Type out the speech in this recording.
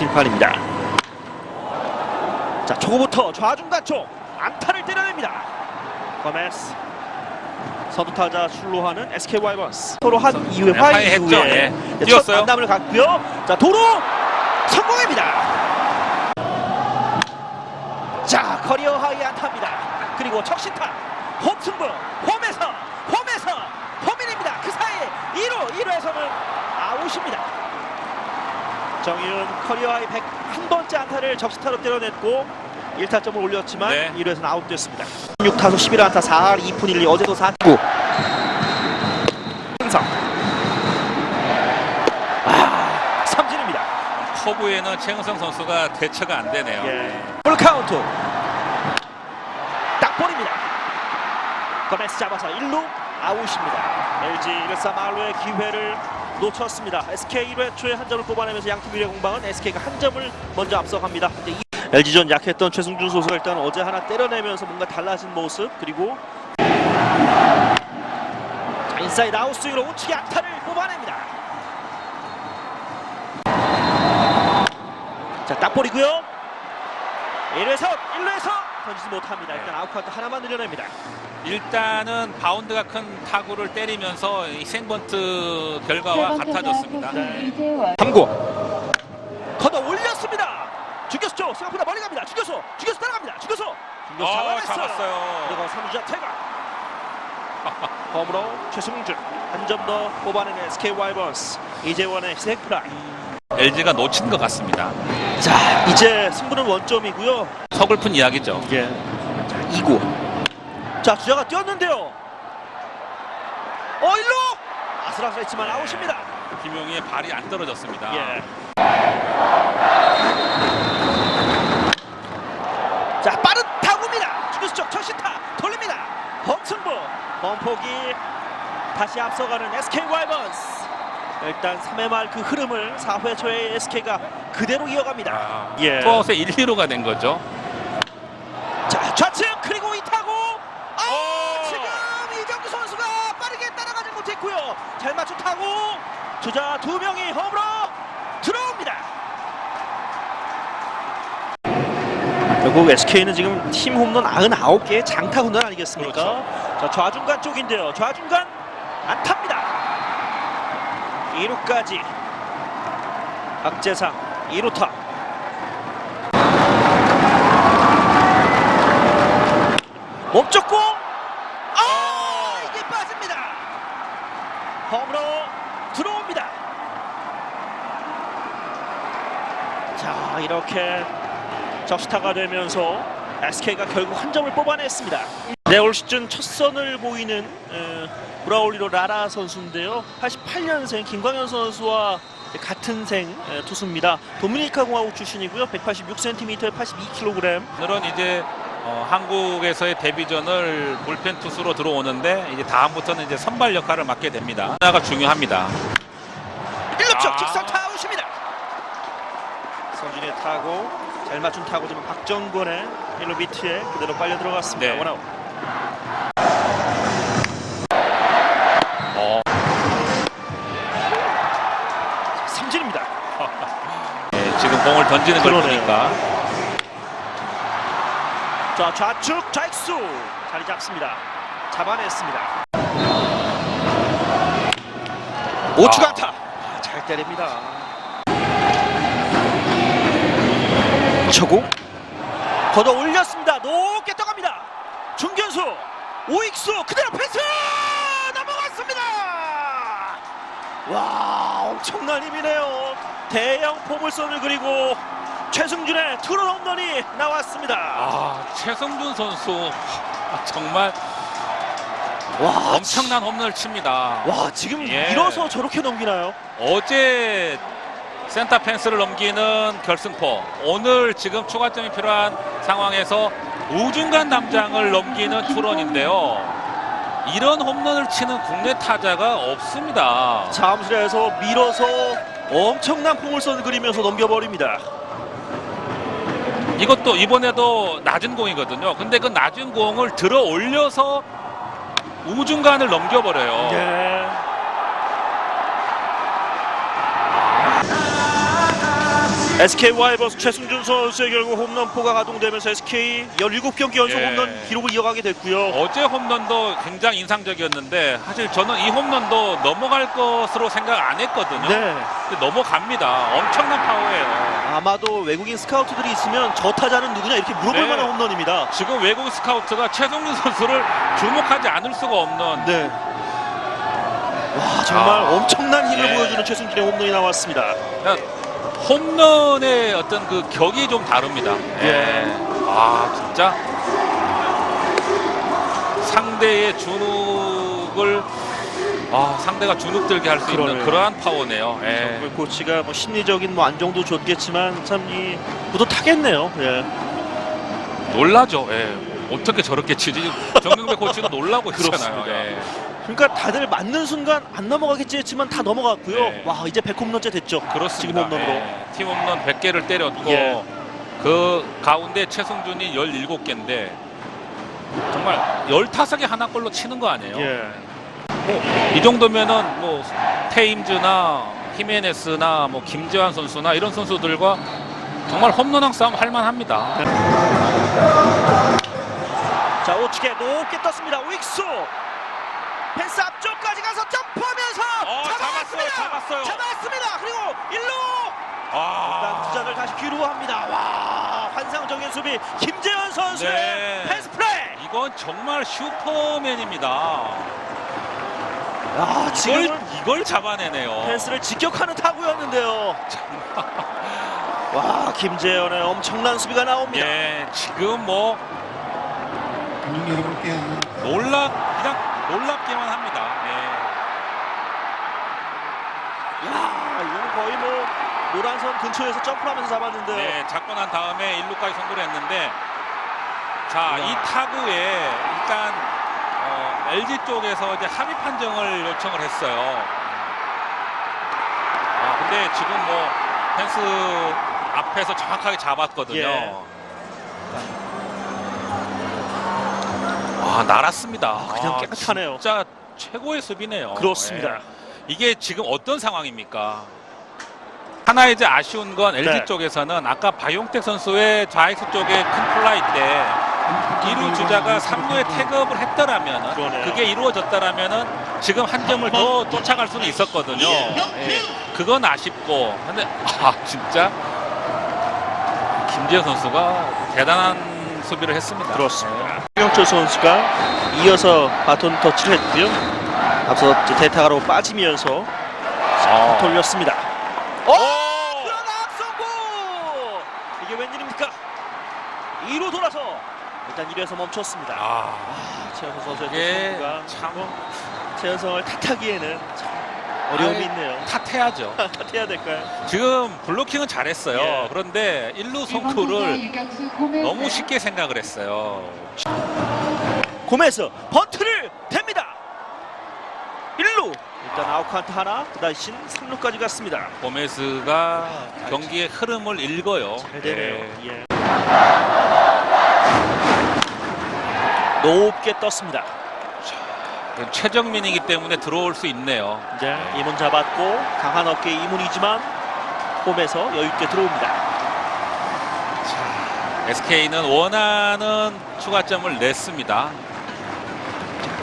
심판입니다. 자 초구부터 좌중간 쪽 안타를 때려냅니다. 거메스 선두 타자 출루하는 SK 와이번스 서로 한 이후에 네, 화해했죠. 이후에 예. 네, 첫 뛰었어요. 만남을 갖고요. 자 도루 성공입니다. 자 커리어 하이 안타입니다. 그리고 적시타 홈 승부 홈에서 홈에서 홈인입니다. 그 2루 1루에서는 아웃입니다. 정윤 커리어 하이 101번째 안타를 적시타로 때려냈고 1타점을 올렸지만 네. 1루에서는 아웃됐습니다. 6타수 11안타 4할 2푼 1리 어제도 4구 항상 아 삼진입니다. 커브에는 최은성 선수가 대처가 안 되네요. 예. 볼 카운트 딱 볼입니다. 거메스 잡아서 1루 아웃입니다. LG 1사 말로의 기회를 놓쳤습니다. SK 1회 초에 한 점을 뽑아내면서 양팀 1회 공방은 SK가 한 점을 먼저 앞서갑니다. LG전 약했던 최승준 선수가 일단 어제 하나 때려내면서 뭔가 달라진 모습 그리고 자, 인사이드 아웃 스윙으로 우측에 안타를 뽑아냅니다. 자, 딱볼이고요. 1회에서 1루에서 던지지 못합니다. 일단 아웃 카운트 하나만 늘려냅니다. 일단은 바운드가 큰 타구를 때리면서 이 생번트 결과와 같아졌습니다. 네. 이재원 3구 걷어 올렸습니다. 죽였어 생각보다 멀리 갑니다. 죽였어 죽였어 따라갑니다. 죽였어 죽였어 어, 잡아냈어요. 잡았어요. 그리고 3주자 태가 홈으로 최승준 한 점 더 뽑아내는 SK 와이번스 이재원의 세크라이 LG가 놓친 것 같습니다. 자 이제 승부는 원점이고요. 서글픈 이야기죠. 예. 자, 2구. 자, 주자가 뛰었는데요. 어, 일루! 아슬아슬했지만 아웃입니다. 김용희의 발이 안 떨어졌습니다. 예. 자, 빠른 타구입니다. 주교수 쪽 첫시타 돌립니다. 홈승부. 범폭이 다시 앞서가는 SK 와이번스. 일단 3회 말 그 흐름을 4회 초에 SK가 그대로 이어갑니다. 아, 예. 투아웃의 1, 2루가 된 거죠. 자 좌측 그리고 이타구 아 오! 지금 이정규 선수가 빠르게 따라가지 못했고요. 잘 맞춘 타구 주자 두 명이 홈으로 들어옵니다. 결국 SK는 지금 팀 홈런 99개의 장타 홈런 아니겠습니까? 그렇죠. 자 좌중간 쪽인데요. 좌중간 안탑니다. 2루까지. 박재상 2루타 몸쪽고 아 이게 빠집니다 홈으로 들어옵니다 자 이렇게 적시타가 되면서 SK가 결국 한 점을 뽑아냈습니다 네 올 시즌 첫 선을 보이는 에, 브라울리로 라라 선수인데요 88년생 김광현 선수와 같은 생 에, 투수입니다 도미니카 공화국 출신이고요 186cm에 82kg 오늘은 이제 어, 한국에서의 데뷔전을 불펜 투수로 들어오는데 이제 다음부터는 이제 선발 역할을 맡게 됩니다. 하나가 중요합니다. 1루쪽 아. 직선 타웃입니다. 서준의 타고 잘 맞춘 타고지만 박정권의 1루 밑에 그대로 빨려 들어갔습니다. 네. 원아웃. 어, 삼진입니다. 예, 지금 공을 던지는 걸 그러네요. 보니까 자 좌측 좌익수 자리 잡습니다. 잡아냈습니다. 아. 안타. 아, 잘 때립니다. 초구 걷어 올렸습니다. 높게 떠갑니다. 중견수 오익수 그대로 패스 넘어갔습니다. 와 엄청난 힘이네요. 대형 포물선을 그리고 최승준의 투런 홈런이 나왔습니다. 아, 최성준 선수 아, 정말 와 엄청난 홈런을 칩니다. 와 지금 예. 밀어서 저렇게 넘기나요? 어제 센터 펜스를 넘기는 결승포 오늘 지금 추가점이 필요한 상황에서 우중간 남장을 넘기는 투런인데요. 이런 홈런을 치는 국내 타자가 없습니다. 잠실에서 밀어서 엄청난 포물선을 그리면서 넘겨버립니다. 이것도 이번에도 낮은 공이거든요. 근데 그 낮은 공을 들어 올려서 우중간을 넘겨버려요. 예. SK 와이버스 최승준 선수의 결국 홈런포가 가동되면서 SK 17경기 연속 예. 홈런 기록을 이어가게 됐고요. 어제 홈런도 굉장히 인상적이었는데 사실 저는 이 홈런도 넘어갈 것으로 생각 안 했거든요. 네. 근데 넘어갑니다. 엄청난 파워예요. 아마도 외국인 스카우트들이 있으면 저 타자는 누구냐 이렇게 물어볼 네. 만한 홈런입니다. 지금 외국 스카우트가 최성민 선수를 주목하지 않을 수가 없는 네. 와 정말 아. 엄청난 힘을 예. 보여주는 최승준의 홈런이 나왔습니다. 그냥 홈런의 어떤 그 격이 좀 다릅니다. 예. 아 진짜 상대의 주눅을 아 상대가 주눅 들게 할 수 있는 그러네요. 그러한 파워네요. 예. 정글 코치가 뭐 심리적인 뭐 안정도 줬겠지만 참이 뿌듯하겠네요. 예. 놀라죠. 예. 어떻게 저렇게 치지? 정경배 코치도 놀라고 있잖아요. 그렇습니다. 예. 그러니까 다들 맞는 순간 안 넘어가겠지 했지만 다 넘어갔고요. 네. 와 이제 100홈런째 됐죠. 그렇습니다. 지금 홈런으로. 예. 팀 홈런 100개를 때렸고 예. 그 가운데 최승준이 17개인데 정말 15개 하나꼴로 치는 거 아니에요? 예. 이 정도면은 뭐 테임즈나 히메네스나 뭐 김재환 선수나 이런 선수들과 정말 홈런왕 싸움 할 만합니다. 자 우측에 높게 떴습니다. 윅수 펜스 앞쪽까지 가서 점프하면서 어, 잡았습니다. 잡았어요, 잡았어요. 잡았습니다. 그리고 일단 아, 주자들 다시 귀루합니다. 와 환상적인 수비 김재현 선수의 네. 펜스 플레이. 이건 정말 슈퍼맨입니다. 야 이걸 지금은 이걸 잡아내네요. 펜스를 직격하는 타구였는데요. 와 김재현의 엄청난 수비가 나옵니다. 예, 지금 뭐 그냥 놀랍기만 합니다. 야 이거는 거의 뭐 노란선 근처에서 점프하면서 잡았는데요. 예. 네, 잡고 난 다음에 1루까지 성공을 했는데 자, 이야. 이 타구에 일단 어, LG 쪽에서 이제 합의 판정을 요청을 했어요. 아, 근데 지금 뭐 펜스 앞에서 정확하게 잡았거든요. 예. 와, 날았습니다. 그냥 아, 깨끗하네요. 진짜 최고의 수비네요. 그렇습니다. 예. 이게 지금 어떤 상황입니까? 하나 이제 아쉬운 건 LG 네. 쪽에서는 아까 바용택 선수의 좌익수 쪽에 큰 플라이 때 2루 주자가 3루에 태그업을 했더라면 그러네요. 그게 이루어졌더라면은 지금 한 점을 더 쫓아갈 수는 있었거든요. 예. 그건 아쉽고 근데 아 진짜 김재현 선수가 대단한 수비를 했습니다. 그렇습니다. 홍영철 선수가 이어서 바톤 터치를 했고요. 앞서 대타가로 빠지면서 어. 돌렸습니다. 오! 그러나 악성공! 이게 웬일입니까? 2루 돌아서 일단 1루에서 멈췄습니다. 아, 최현성 선수의 선수가 참 최현성을 탓하기에는 참 어려움이 아이, 있네요. 탓해야죠. 탓해야 될까요? 지금 블로킹은 잘했어요. 예. 그런데 1루 송구를 너무 쉽게 생각을 했어요. 곰에서 번트를 댑니다. 1루 일단 아웃 카운트 하나 그 대신 3루까지 갔습니다. 고메스가 경기의 흐름을 읽어요. 잘 되네요. 예. 예. 높게 떴습니다. 최정민이기 때문에 들어올 수 있네요. 이제 이문 잡았고 강한 어깨 이문이지만 홈에서 여유 있게 들어옵니다. SK는 원하는 추가점을 냈습니다.